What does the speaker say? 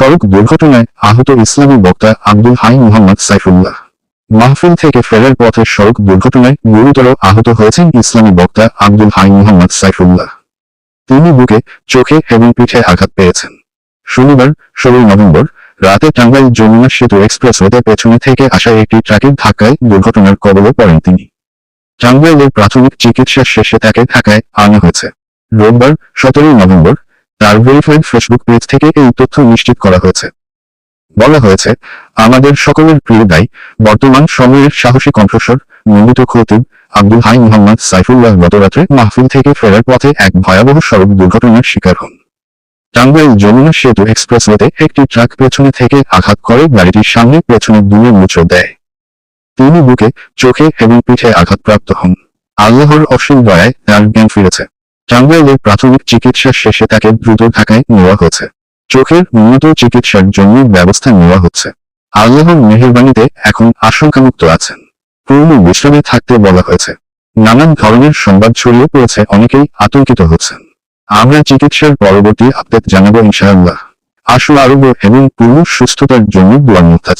সড়ক দুর্ঘটনায় আহত ইসলামী বক্তা আব্দুল হাই মোহাম্মদ সাইফুল্লাহ। মাহফিল থেকে ফেরার পথে সড়ক দুর্ঘটনায় গুরুতর আহত হয়েছেন ইসলামী বক্তা আব্দুল হাই মোহাম্মদ সাইফুল্লাহ। তিনি বুকে চোখে এবং পিঠে আঘাত পেয়েছেন। শনিবার, ষোলোই নভেম্বর, রাতে টাঙ্গাইল যমুনা সেতু এক্সপ্রেস এক্সপ্রেসওয়েতে পেছনে থেকে আসা একটি ট্রাকের ধাক্কায় দুর্ঘটনার কবলে পড়েন তিনি। টাঙ্গাইলের প্রাথমিক চিকিৎসা শেষে তাকে ঢাকায় আনা হয়েছে। রোববার, সতেরোই নভেম্বর ভেরিফাইড ফেসবুক পেজ থেকে এই তথ্য নিশ্চিত করা হয়েছে। বলা হয়েছে, আমাদের সকলের প্রিয় দায়ী বর্তমান সময়ের সাহসী কণ্ঠস্বর নিয়মিত খতিব আব্দুল হাই মোহাম্মদ সাইফুল্লাহ গতরাত্রে মাহফিল থেকে ফেরার পথে এক ভয়াবহ সড়ক দুর্ঘটনার শিকার হন। টাঙ্গাইল যমুনা সেতু এক্সপ্রেসওয়েতে একটি ট্রাক পেছনে থেকে আঘাত করে গাড়িটির সামনে পেছনে দুয়ে মুচড় দেয় তিনি বুকে চোখে এবং পিঠে আঘাতপ্রাপ্ত হন। আল্লাহর অসীম দয়ায় তার জ্ঞান ফিরেছে। টাঙ্গাইলের প্রাথমিক চিকিৎসা শেষে তাকে দ্রুত ঢাকায় নেওয়া হয়েছে। চোখের উন্নত চিকিৎসার জন্য ব্যবস্থা নেওয়া হচ্ছে। আল্লাহর মেহেরবানিতে এখন আশঙ্কামুক্ত আছেন। পূর্ণ বিশ্রামে থাকতে বলা হয়েছে। নানান ধরনের সংবাদ ছড়িয়ে পড়েছে, অনেকেই আতঙ্কিত হচ্ছেন। আমরা চিকিৎসার পরবর্তী আপডেট জানাব ইনশাআল্লাহ। আশু আরোগ্য এবং পূর্ণ সুস্থতার জন্য দোয়া মুক্তাজ